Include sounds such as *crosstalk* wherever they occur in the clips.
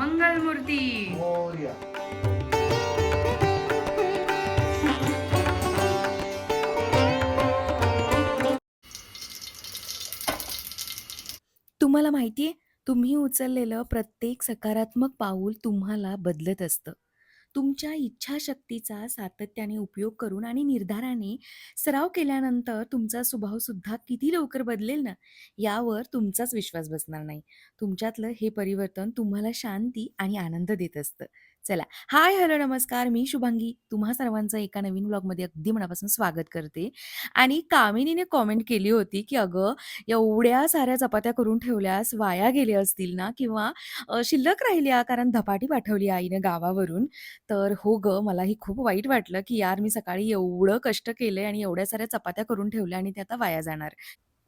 गणपती बाप्पा मोर्या मंगल मूर्ती मोर्या तुम्हाला माहिती आहे, तुम्ही उचललेलं प्रत्येक सकारात्मक पाऊल तुम्हाला बदलत असतं. तुमच्या इच्छाशक्तीचा सातत्याने उपयोग करून आणि निर्धाराने सराव केल्यानंतर तुमचा स्वभावसुद्धा किती लवकर बदलेल ना, यावर तुमचाच विश्वास बसणार नाही. तुमच्यातलं हे परिवर्तन तुम्हाला शांती आणि आनंद देत असतं. चला, हाय, हॅलो, नमस्कार. मी शुभांगी. तुम्हा सर्वांचं एका नवीन व्लॉगमध्ये अगदी मनापासून स्वागत करते. आणि कामिनीने कॉमेंट केली होती, की "अगं, एवढ्या साऱ्या चपात्या करून ठेवल्यास वाया गेल्या असतील ना किंवा अ, शिल्लक राहिल्या कारण धपाटी पाठवली आईनं गावावरून." तर हो गं, मलाही खूप वाईट वाटलं, की यार मी सकाळी एवढं कष्ट केलंय आणि एवढ्या साऱ्या चपात्या करून ठेवल्या आणि त्या आता वाया जाणार.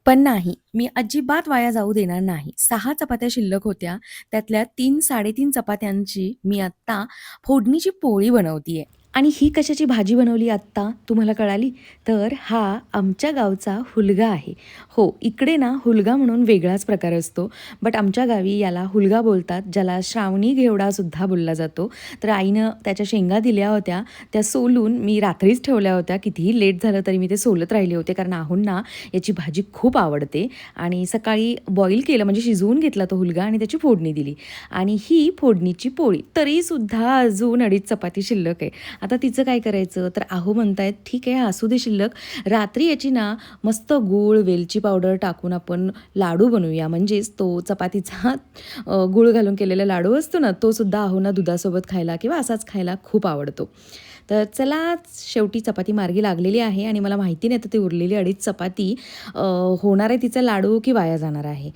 पण नाही, मी अजिबात वाया जाऊ देणार नाही. 6 चपात्या शिल्लक होत्या. त्यातल्या 3 3.5 चपात्यांची मी आत्ता फोडणीची पोळी बनवतीये. आणि ही कशाची भाजी बनवली आत्ता तुम्हाला कळाली? तर हा आमच्या गावचा हुलगा आहे. हो, इकडे ना हुलगा म्हणून वेगळाच प्रकार असतो. बट आमच्या गावी याला हुलगा बोलतात, ज्याला श्रावणी घेवडासुद्धा बोलला जातो. तर आईनं त्याच्या शेंगा दिल्या होत्या. त्या सोलून मी रात्रीच ठेवल्या होत्या. कितीही लेट झालं तरी मी ते सोलत राहिले होते. कारण आहोंना याची भाजी खूप आवडते आणि सकाळी बॉईल केलं म्हणजे शिजवून घेतला तो हुलगा आणि त्याची फोडणी दिली. आणि ही फोडणीची पोळी. तरीसुद्धा अजून अडीच चपाती शिल्लक आहे. आता तिचं काय करायचं? तर आहो म्हणतायत, "ठीक आहे, असू दे शिल्लक. रात्री याची ना मस्त गूळ, वेलची पावडर टाकून आपण लाडू बनवूया." म्हणजेच तो चपातीचा गूळ घालून केलेला लाडू असतो ना, तो सुद्धा आहोंना दुधासोबत खायला किंवा असाच खायला खूप आवडतो. तर चला, शेवटी चपाती मार्गी लागलेली आहे आणि मला माहिती नाही तर ती उरलेली अडीच चपाती होणार आहे तिचा लाडू की वाया जाणार आहे.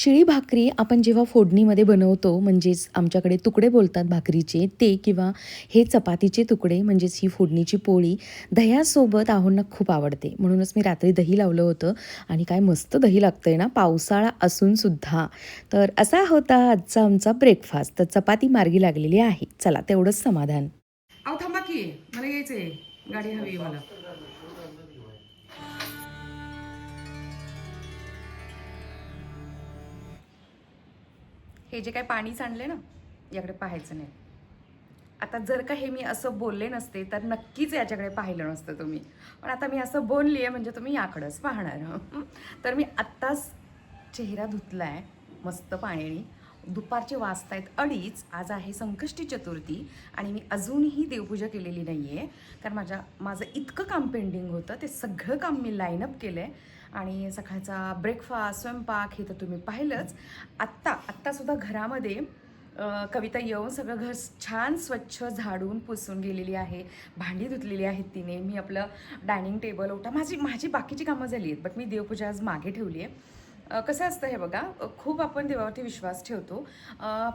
शिळी भाकरी आपण जेव्हा फोडणीमध्ये बनवतो म्हणजेच आमच्याकडे तुकडे बोलतात भाकरीचे ते किंवा हे चपातीचे तुकडे म्हणजेच ही फोडणीची पोळी दह्यासोबत आहोंना खूप आवडते. म्हणूनच मी रात्री दही लावलं होतं आणि काय मस्त दही लागतं आहे ना पावसाळा असूनसुद्धा. तर असा होता आजचा आमचा ब्रेकफास्ट. तर चपाती मार्गी लागलेली आहे. चला तेवढंच समाधान. अहो थांबा की मला यायचंय गाडी हवी मला हे जे काय पाणी सांडले ना याकडे पाहायचं नाही. आता जर का हे मी असं बोलले नसते तर नक्कीच याच्याकडे पाहिलं नसतं तुम्ही. पण आता मी असं बोलली आहे म्हणजे तुम्ही याकडंच पाहणार. तर मी आत्ताच चेहरा धुतला आहे मस्त पाण्याने दुपारचे वाजता आहेत अडीच आज आहे संकष्टी चतुर्थी आणि मी अजूनही देवपूजा केलेली नाही आहे कारण माझ्या माझं इतकं काम पेंडिंग होतं ते सगळं काम मी लाईनअप केलं आहे आणि सकाळचा ब्रेकफास्ट स्वयंपाक हे तर तुम्ही पाहिलंच. आत्ता आत्तासुद्धा घरामध्ये कविता येऊन सगळं घर छान स्वच्छ झाडून पुसून गेलेली आहे. भांडी धुतलेली आहेत तिने. मी आपलं डायनिंग टेबल ओटा माझी माझी बाकीची कामं झाली आहेत बट मी देवपूजा आज मागे ठेवली आहे. कसं असतं हे बघा खूप आपण देवावरती विश्वास ठेवतो.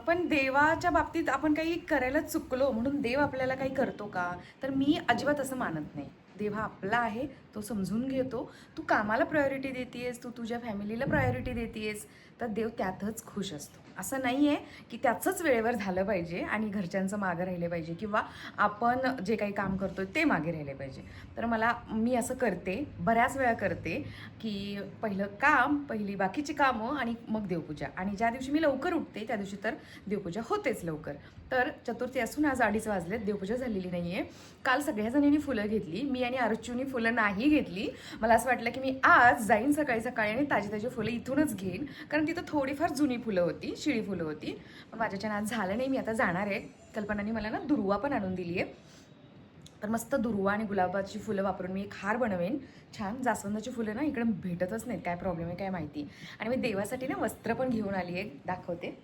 पण देवाच्या बाबतीत आपण काही करायला चुकलो म्हणून देव आपल्याला काही करतो का? तर मी अजिबात असं मानत नाही. देव हा आपला आहे तो समजून घेतो. तू कामाला प्रायोरिटी देतेस तू तुझ्या फॅमिलीला प्रायोरिटी देतेस तर देव त्यातच खुश असतो. असं नाही आहे की त्याचंच वेळेवर झालं पाहिजे आणि घरच्यांचं मागं राहिले पाहिजे किंवा आपण जे काही काम करतो ते मागे राहिले पाहिजे. तर मला मी असं करते बऱ्याच वेळा करते की पहिलं काम पहिली बाकीची कामं आणि मग देवपूजा. आणि ज्या दिवशी मी लवकर उठते त्या दिवशी तर देवपूजा होतेच लवकर. तर चतुर्थी असून आज अडीच वाजलेत देवपूजा झालेली नाही आहे काल सगळ्याजणींनी फुलं घेतली मी आणि अर्चूनी फुलं नाही घेतली. मला असं वाटलं की मी आज जाईन सकाळी सकाळी आणि ताजी ताजी फुलं इथूनच घेईन. कारण तिथं थोडीफार जुनी फुलं होती शिळी फुलं होती. माझ्याच्या माझ्याच्यानं आज झालं नाही मी आता जाणार आहे. कल्पनाने मला ना दुर्वा पण आणून दिली आहे तर मस्त दुर्वा आणि गुलाबाची फुलं वापरून मी एक हार बनवेन. छान जास्वंदाची फुलं ना इकडे भेटतच नाहीत. काय प्रॉब्लेम आहे काय माहिती. आणि मी देवासाठी ना वस्त्र पण घेऊन आली आहे दाखवते.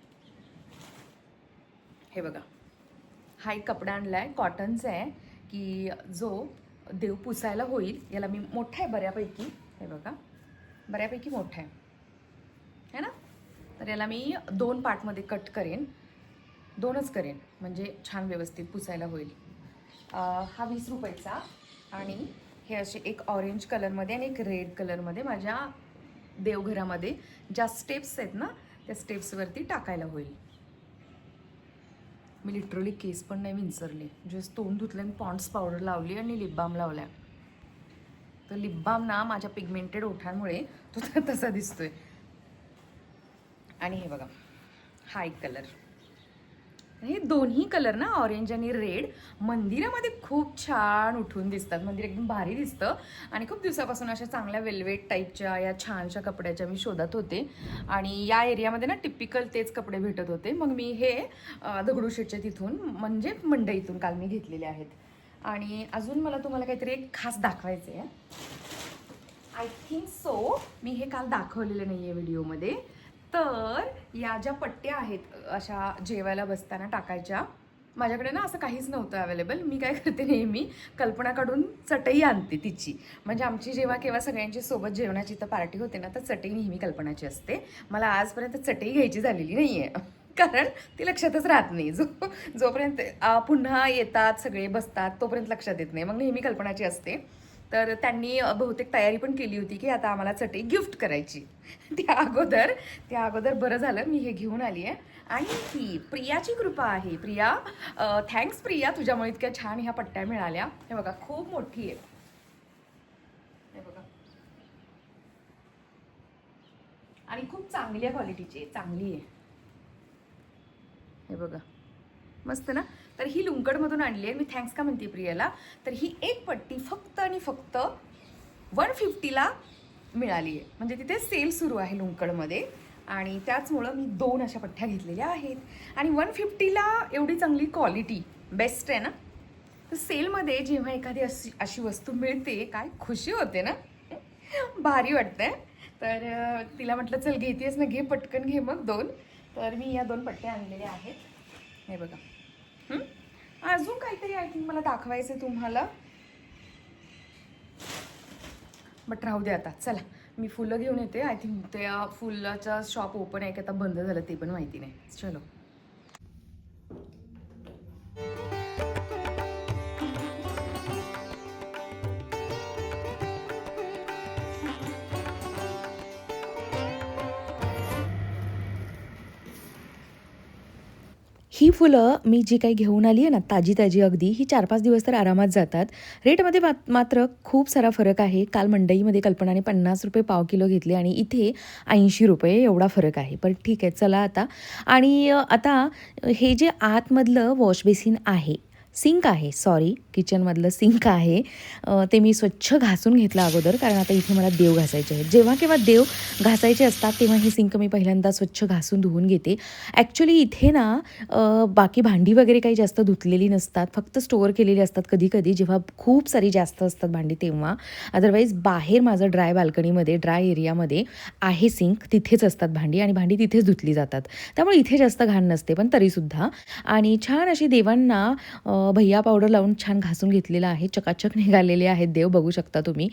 हे बघा. हा एक कपडा आणला आहे कॉटनचा आहे. की जो देव पुसायला होईल याला मी मोठा आहे बऱ्यापैकी. हे बघा. बऱ्यापैकी मोठा आहे. है ना? तर याला मी दोन पार्टमध्ये कट करेन. दोनच करेन. म्हणजे छान व्यवस्थित पुसायला होईल. हा वीस रुपयाचा. आणि हे असे एक ऑरेंज कलरमध्ये आणि एक रेड कलरमध्ये माझ्या देवघरामध्ये ज्या स्टेप्स आहेत ना त्या स्टेप्सवरती टाकायला होईल. मी लिटरली केस पण नाही विंचरले. जस्ट तोंड धुतले आणि पॉन्ड्स पावडर लावली आणि लिप बाम लावल्या. तर लिप बाम ना माझ्या पिगमेंटेड ओठांमुळे तो तसा दिसतोय. आणि हे बघा हा एक कलर. हे दोन्ही कलर ना ऑरेंज आणि रेड मंदिरामध्ये खूप छान उठून दिसतात. मंदिर एकदम भारी दिसतं. आणि खूप दिवसापासून अशा चांगल्या वेल्वेट टाईपच्या या छानशा कपड्याच्या मी शोधत होते. आणि या एरियामध्ये ना टिपिकल तेच कपडे भेटत होते. मग मी हे अं, दगडूशेठच्या तिथून म्हणजे मंडईतून काल मी घेतलेले आहेत. आणि अजून मला तुम्हाला काहीतरी एक खास दाखवायचं आहे आय थिंक सो मी हे काल दाखवलेलं नाही आहे व्हिडिओमध्ये तर या ज्या पट्ट्या आहेत अशा जेवायला बसताना टाकायच्या माझ्याकडे ना असं काहीच नव्हतं अवेलेबल मी काय करते नेहमी कल्पनाकडून चटई आणते तिची. म्हणजे आमची जेव्हा केव्हा सगळ्यांची सोबत जेवणाची तर पार्टी होते ना तर चटई नेहमी कल्पनाची असते. मला आजपर्यंत चटई घ्यायची झालेली नाही आहे कारण ती लक्षातच राहत नाही. जो जोपर्यंत पुन्हा येतात सगळे बसतात तोपर्यंत लक्षात येत नाही. मग नेहमी कल्पनाची असते. तर त्यांनी बहुतेक तयारी पण केली होती की आता आम्हाला चटई गिफ्ट करायची. *laughs* त्या अगोदर त्या अगोदर बरं झालं मी हे घेऊन आली आहे. आणि ही प्रियाची कृपा आहे प्रिया. थँक्स प्रिया तुझ्यामुळे इतक्या छान ह्या पट्ट्या मिळाल्या. हे बघा खूप मोठी आहे. हे बघा. आणि खूप चांगली आहे क्वालिटीची चांगली आहे. हे बघा. मस्त ना? तर ही लुंकडमधून आणली आहे. मी थँक्स का म्हणते प्रियाला? तर ही एक पट्टी फक्त आणि फक्त वन फिफ्टीला मिळाली आहे. म्हणजे तिथे सेल सुरू आहे लुंकडमध्ये आणि त्याचमुळं मी दोन अशा पट्ट्या घेतलेल्या आहेत. आणि वन फिफ्टीला एवढी चांगली क्वालिटी बेस्ट आहे ना? तर सेलमध्ये जेव्हा एखादी अशी अशी वस्तू मिळते काय खुशी होते ना? भारी वाटतंय. तर तिला म्हटलं चल घेतेस ना घे पटकन घे मग दोन. तर मी या दोन पट्ट्या आणलेल्या आहेत. हे बघा. अजून काहीतरी आय थिंक मला दाखवायचं तुम्हाला. बट राहू दे आता. चला मी फुलं घेऊन येते. आय थिंक त्या फुलाचा शॉप ओपन आहे की आता बंद झालं ते पण माहिती नाही. चलो. ही फुलं मी जी काही घेऊन आली आहे ना ताजी ताजी अगदी ही चार पाच दिवस तर आरामात जातात. रेटमध्ये मात्र खूप सारा फरक आहे. काल मंडईमध्ये कल्पनाने पन्नास रुपये पाव किलो घेतले आणि इथे ऐंशी रुपये एवढा फरक आहे. पण ठीक आहे चला आता. आणि आता हे जे आतमधलं वॉश बेसिन आहे सिंक आहे सॉरी किचनमधलं सिंक आहे. ते मी स्वच्छ घासून घेतलं अगोदर कारण आता इथे मला देव घासायचे आहेत. जेव्हा केव्हा देव घासायचे असतात तेव्हा हे सिंक मी पहिल्यांदा स्वच्छ घासून धुवून घेते. ॲक्च्युली इथे ना बाकी भांडी वगैरे काही जास्त धुतलेली नसतात. फक्त स्टोअर केलेली असतात कधी कधी जेव्हा खूप सारी जास्त असतात भांडी तेव्हा. अदरवाईज बाहेर माझं ड्राय बाल्कनीमध्ये ड्राय एरियामध्ये आहे सिंक तिथेच असतात भांडी आणि भांडी तिथेच धुतली जातात. त्यामुळे इथे जास्त घाण नसते पण तरीसुद्धा. आणि छान अशी देवांना भैया पावडर लावून छान घासून घेतलेला आहे. चकाचक निघालेले आहेत. देव बघू शकता तुम्ही.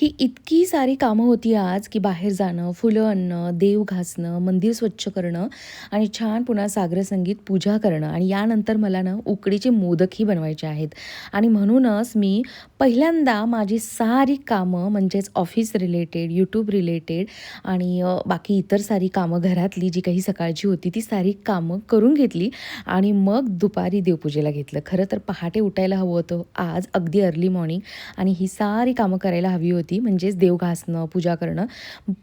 ही इतकी सारी कामं होती आज की बाहेर जाणं फुलं आणणं देव घासणं मंदिर स्वच्छ करणं आणि छान पुन्हा सागर संगीत पूजा करणं आणि यानंतर मला ना उकडीचे मोदकही बनवायचे आहेत. आणि म्हणूनच मी पहिल्यांदा माझी सारी कामं म्हणजेच ऑफिस रिलेटेड यूट्यूब रिलेटेड आणि बाकी इतर सारी कामं घरातली जी काही सकाळची होती ती सारी कामं करून घेतली आणि मग दुपारी देवपूजेला घेतलं. खरं तर पहाटे उठायला हवं होतं आज अगदी अर्ली मॉर्निंग आणि ही सारी कामं करायला हवी होती म्हणजेच देव घासणं पूजा करणं.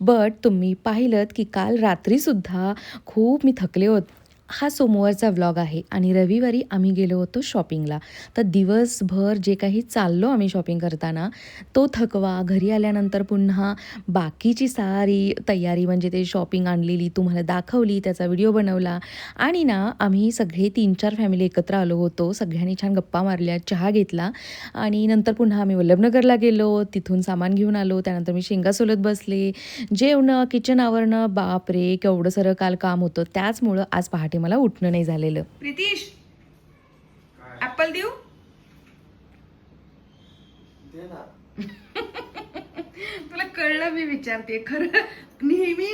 बट तुम्ही पाहिलं की काल रात्रीसुद्धा खूप मी थकले होत हा सोमवारचा व्लॉग आहे आणि रविवारी आम्ही गेलो होतो शॉपिंगला तर दिवसभर जे काही चाललो आम्ही शॉपिंग करताना तो थकवा घरी आल्यानंतर पुन्हा बाकीची सारी तयारी म्हणजे ते शॉपिंग आणलेली तुम्हाला दाखवली त्याचा व्हिडिओ बनवला. आणि ना आम्ही सगळे तीन चार फॅमिली एकत्र आलो होतो सगळ्यांनी छान गप्पा मारल्या चहा घेतला. आणि नंतर पुन्हा आम्ही वल्लभनगरला गेलो तिथून सामान घेऊन आलो त्यानंतर मी शेंगा सोलत बसले. जेवणं किचन आवरणं बापरे केवढं सरं काल काम होतं. त्याचमुळं आज पहाटे मला उठणं नाही झालेलं. प्रितीश ऍपल देऊ? दे ना *laughs* तुला कळलं मी विचारते खरं? नेहमी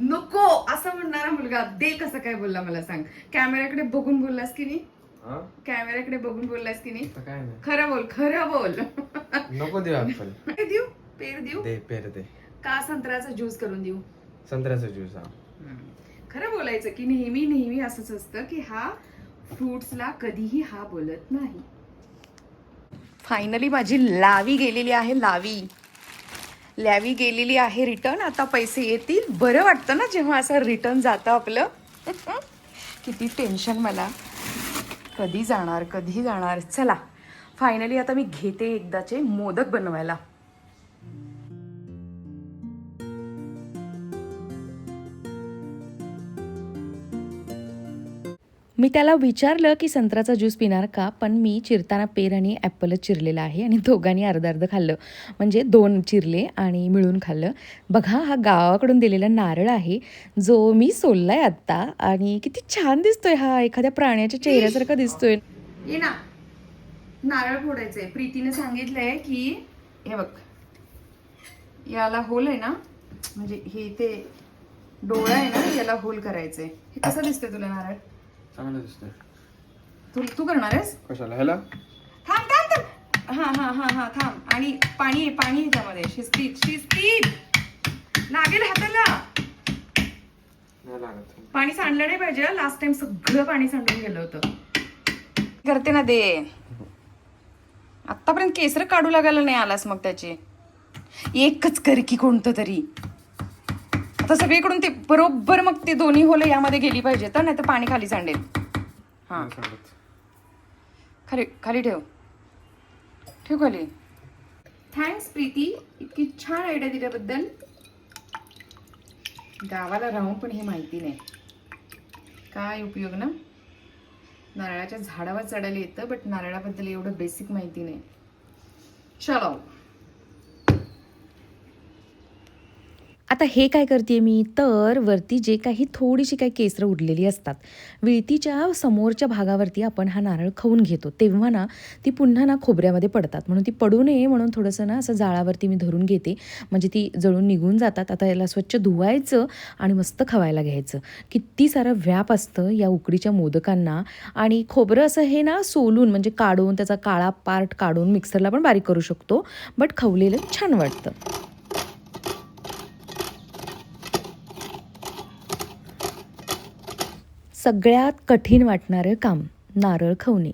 नको असं म्हणणारा मुलगा. दे कसं काय बोलला मला सांग. कॅमेऱ्याकडे बघून बोललास की नाही? हा? कॅमेऱ्याकडे बघून बोललास की नाही? खरं बोल खरं बोल. नको देऊ ऍपल *laughs* देऊ? पेर देऊ? दे पेर दे. का संत्र्याचा ज्यूस करून देऊ? संत्र्याचा ज्यूस हा. खरं बोलायचं की नेहमी नेहमी असंच असतं की हा फ्रुट्सला कधीही हा बोलत नाही. फायनली माझी लावी गेलेली आहे लावी. लॅवी गेलेली आहे रिटर्न आता पैसे येतील. बरं वाटतं ना जेव्हा असं रिटर्न जातं आपलं. *laughs* किती टेन्शन मला. कधी जाणार कधी जाणार? चला. फायनली आता मी घेते एकदाचे मोदक बनवायला. मी त्याला विचारलं की संत्र्याचा ज्यूस पिणार का? पण मी चिरताना पेर आणि ॲपलच चिरलेला आहे आणि दोघांनी अर्ध अर्ध खाल्लं. म्हणजे दोन चिरले आणि मिळून खाल्लं. बघा हा गावाकडून दिलेला नारळ आहे जो मी सोललाय आत्ता आणि किती छान दिसतोय हा. एखाद्या प्राण्याच्या चेहऱ्यासारखा दिसतोय. ये ना. नारळ फोडायचंय. प्रीतीने सांगितलंय की हे बघ. याला होल आहे ना म्हणजे हे ते डोळा आहे ना याला होल करायचंय. हे कसं दिसतंय तुला नारळ? चांगलं दिसतंय. तू तू करणार आहेस? कशाला? ह्याला? थांब थांब थांब. हा हा हा हा थांब. आणि पाणी पाणी त्यामध्ये. शिस्तीत शिस्तीत लागेल हाताला. नाही लागत. पाणी सांडलं नाही पाहिजे. लास्ट टाइम सगळं पाणी सांडून गेलं होतं. करते ना दे. आतापर्यंत केसर काढू लागायला नाही आलास मग त्याची. एकच कर की कोणतं तरी. आता सगळीकडून ते बरोबर मग ते दोन्ही होलं यामध्ये गेली पाहिजे तर नाही तर पाणी खाली सांडेल. हां. खाली खाली ठेव. ठेव खाली. थँक्स प्रीती. इतकी छान आयडिया दिल्याबद्दल. गावाला राहून पण हे माहिती नाही. काय उपयोग ना? नारळाच्या झाडावर चढायला येतं बट नारळाबद्दल एवढं बेसिक माहिती नाही. चलो आता हे काय करते मी? तर वरती जे काही थोडीशी काही केसरं उरलेली असतात विळतीच्या समोरच्या भागावरती आपण हा नारळ खाऊन घेतो. तेव्हा ना ती पुन्हा ना खोबऱ्यामध्ये पडतात. म्हणून ती पडू नये म्हणून थोडंसं ना असं जाळावरती मी धरून घेते. म्हणजे ती जळून निघून जातात. आता याला स्वच्छ धुवायचं आणि मस्त खवायला घ्यायचं. किती सारं व्याप असतं या उकडीच्या मोदकांना. आणि खोबरं असं हे ना सोलून म्हणजे काढून त्याचा काळा पार्ट काढून मिक्सरला पण बारीक करू शकतो. बट खवलेलं छान वाटतं. सगळ्यात कठीण वाटणारं काम नारळ खवणे.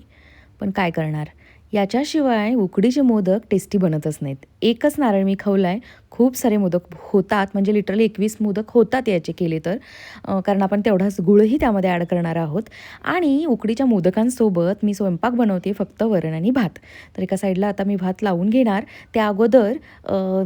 पण काय करणार? याच्याशिवाय उकडीचे मोदक टेस्टी बनतच नाहीत. एकच नारळ मी खवलाय खूप सारे मोदक होतात म्हणजे लिटरली एकवीस मोदक होतात याचे केले तर. कारण आपण तेवढाच गुळही त्यामध्ये ॲड करणार आहोत. आणि उकडीच्या मोदकांसोबत मी स्वयंपाक बनवते फक्त वरण आणि भात. तर एका साईडला आता मी भात लावून घेणार. त्या अगोदर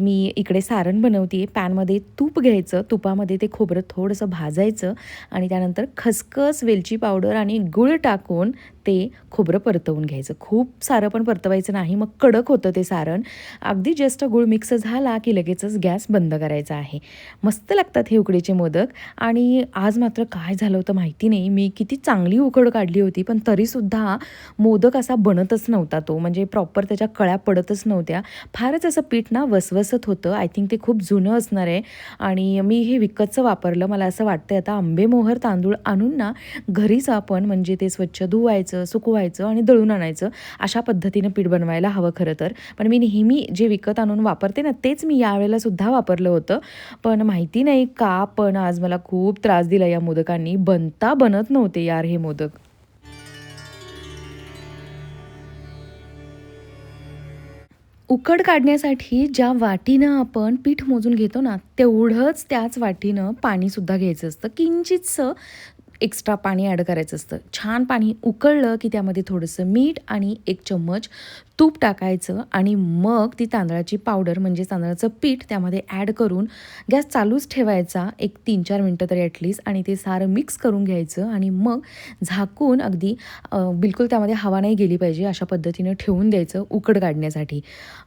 मी इकडे सारण बनवते पॅनमध्ये तूप घ्यायचं. तुपामध्ये ते खोबरं थोडंसं भाजायचं. आणि त्यानंतर खसखस वेलची पावडर आणि गुळ टाकून ते खोबरं परतवून घ्यायचं. खूप सारं पण परतवायचं नाही मग कडक होतं ते सारण. अगदी जस्ट गुळ मिक्स झाला की लगेचच गॅस बंद करायचा आहे. मस्त लागतात हे उकडीचे मोदक. आणि आज मात्र काय झालं होतं माहिती नाही. मी किती चांगली उकड काढली होती पण तरीसुद्धा मोदक असा बनतच नव्हता तो. म्हणजे प्रॉपर त्याच्या कळ्या पडतच नव्हत्या. फारच असं पीठ ना वसवसत होतं. आय थिंक ते खूप जुनं असणार आहे. आणि मी हे विकतचं वापरलं. मला असं वाटतं आता आंबेमोहर तांदूळ आणून ना घरीच आपण म्हणजे ते स्वच्छ धुवायचं सुकवायचं आणि दळून आणायचं अशा पद्धतीनं पीठ बनवायला हवं खरं तर. पण मी नेहमी जे विकत आणून वापरते ना तेच मी यावेळेला सुद्धा वापरलं होतं. पण माहिती नाही का पण आज मला खूप त्रास दिला या मोदकांनी. बनता बनत नव्हते यार हे मोदक. उकड काढण्यासाठी ज्या वाटीनं आपण पीठ मोजून घेतो ना तेवढंच त्याच वाटीनं पाणीसुद्धा घ्यायचं असतं. किंचितसं एक्स्ट्रा पाणी ॲड करायचं असतं. छान पाणी उकळलं की त्यामध्ये थोडंसं मीठ आणि एक चम्मच तूप टाकायचं आणि मग ती तांदळाची पावडर म्हणजे तांदळाचं पीठ त्यामध्ये ॲड करून गॅस चालूच ठेवायचा एक तीन चार मिनटं तरी ॲटलीस्ट आणि ते सारं मिक्स करून घ्यायचं आणि मग झाकून अगदी बिलकुल त्यामध्ये हवा नाही गेली पाहिजे अशा पद्धतीनं ठेवून द्यायचं उकड काढण्यासाठी.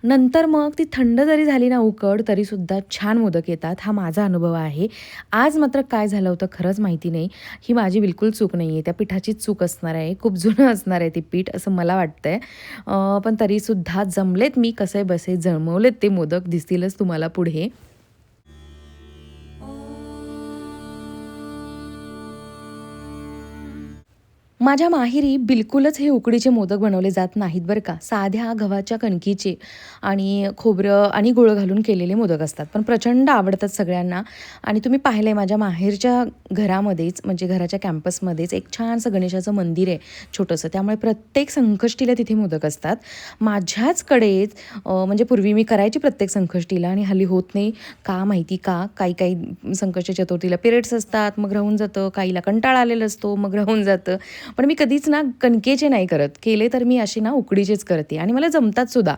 नंतर मग ती थंड जरी झाली ना उकड तरीसुद्धा छान मोदक येतात. हा माझा अनुभव आहे. आज मात्र काय झालं होतं खरंच माहिती नाही. ही माझी बिलकुल चूक नाही आहे त्या पिठाचीच चूक असणार आहे. खूप जुनं असणार आहे ते पीठ असं मला वाटतं आहे पण तरीसुद्धा जमलेत मी कसे बसे जमवलेत ते मोदक दिसतीलच तुम्हाला पुढे. माझ्या माहेरी बिलकुलच हे उकडीचे मोदक बनवले जात नाहीत बरं का. साध्या गव्हाच्या कणकीचे आणि खोबरं आणि गुळ घालून केलेले मोदक असतात. पण प्रचंड आवडतात सगळ्यांना. आणि तुम्ही पाहिलं आहे माझ्या माहेरच्या घरामध्येच म्हणजे घराच्या कॅम्पसमध्येच एक छानसं गणेशाचं मंदिर आहे छोटंसं. त्यामुळे प्रत्येक संकष्टीला तिथे मोदक असतात. माझ्याचकडेच म्हणजे पूर्वी मी करायची प्रत्येक संकष्टीला आणि हल्ली होत नाही. का माहिती का? काही काही संकष्टी चतुर्थीला पिरियड्स असतात. मग राहून जातं. काहीला कंटाळा आलेला असतो. मग राहून जातं. पण मी कधीच ना कणकेचे नाही करत. केले तर मी असे ना उकडीचेच करते. आणि मला जमतात सुद्धा.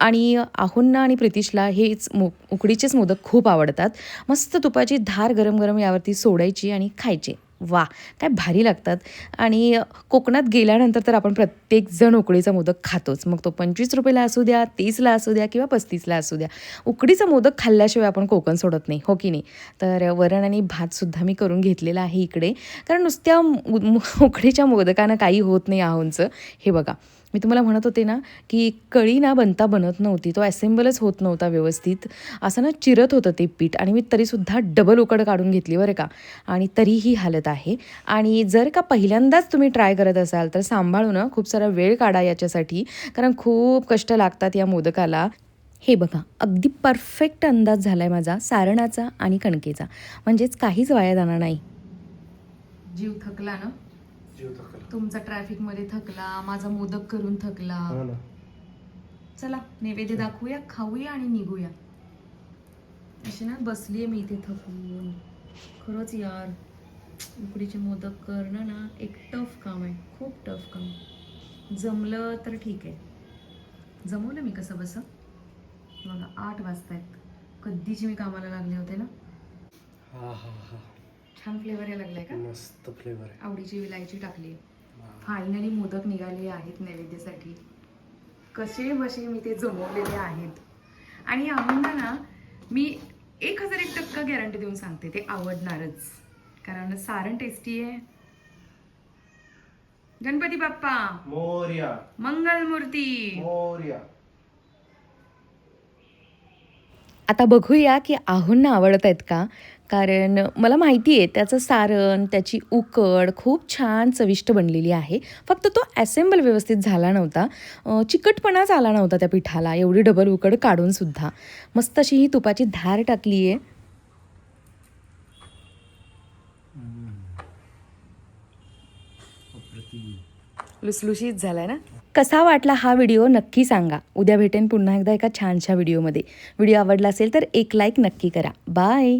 आणि आहुंना आणि प्रितिशला हेच मो उकडीचेच मोदक खूप आवडतात. मस्त तुपाची धार गरम गरम यावरती सोडायची आणि खायची. वा काय भारी लागतात. आणि कोकणात गेल्यानंतर तर आपण प्रत्येकजण उकडीचा मोदक खातोच. मग तो पंचवीस रुपयाला असू द्या तीसला असू द्या किंवा पस्तीसला असू द्या. उकडीचा मोदक खाल्ल्याशिवाय आपण कोकण सोडत नाही हो की नाही? तर वरण आणि भातसुद्धा मी करून घेतलेला आहे इकडे. कारण नुसत्या उकडीच्या मोदकानं काही होत नाही आहोंचं हे बघा. मी तुम्हाला म्हणत होते ना की कळी ना बनता बनत नव्हती तो असेंबलच होत नव्हता व्यवस्थित. असं ना चिरत होतं ते पीठ आणि मी तरीसुद्धा डबल उकड काढून घेतली बरं का. आणि तरी ही हालत आहे. आणि जर का पहिल्यांदाच तुम्ही ट्राय करत असाल तर सांभाळून ना खूप सारा वेळ काढा याच्यासाठी कारण खूप कष्ट लागतात या मोदकाला. हे बघा अगदी परफेक्ट अंदाज झाला आहे माझा सारणाचा आणि कणकेचा. म्हणजेच काहीच वाया जाणार नाही. जीव थकला ना? जीव थकला. तुमचा ट्रॅफिकमध्ये थकला माझा मोदक करून थकला. ना. चला नैवेद्य दाखवूया खाऊया आणि निघूया. अशी ना बसली मी इथे थकून. खरंच यार उकडीचे मोदक करणं ना एक टफ काम आहे खूप टफ काम. जमलं तर ठीक आहे. जमवलं मी कसं बसं? बघा आठ वाजतायत. कधीची मी कामाला लागले होते ना? हा हा हा. छान फ्लेवर यायला लागलाय का? मस्त फ्लेवर आहे. आवडीची विलायची टाकली फायनली मोदक निघाले आहेत नैवेद्यासाठी. कसे बसे मी ते जमवलेले आहेत. आणि आम्हाला ना मी एक हजार एक टक्का गॅरंटी देऊन सांगते ते आवडणारच. कारण सारण टेस्टी आहे. गणपती बाप्पा! मोर्या. मंगल मूर्ती मोर्या. आता बघूया की आहुंना आवडत आहेत का? कारण मला माहिती आहे त्याचं सारण त्याची उकड खूप छान चविष्ट बनलेली आहे. फक्त तो असेंबल व्यवस्थित झाला नव्हता. चिकटपणाच आला नव्हता त्या पिठाला. एवढी डबल उकड काढून सुद्धा. मस्त अशी ही तुपाची धार टाकली आहे लुसलुशीत झालाय ना? कसा वाटला हा व्हिडिओ नक्की सांगा. उद्या भेटेन पुन्हा एकदा एका छानशा व्हिडिओमध्ये. व्हिडिओ आवडला असेल तर एक लाईक नक्की करा. बाय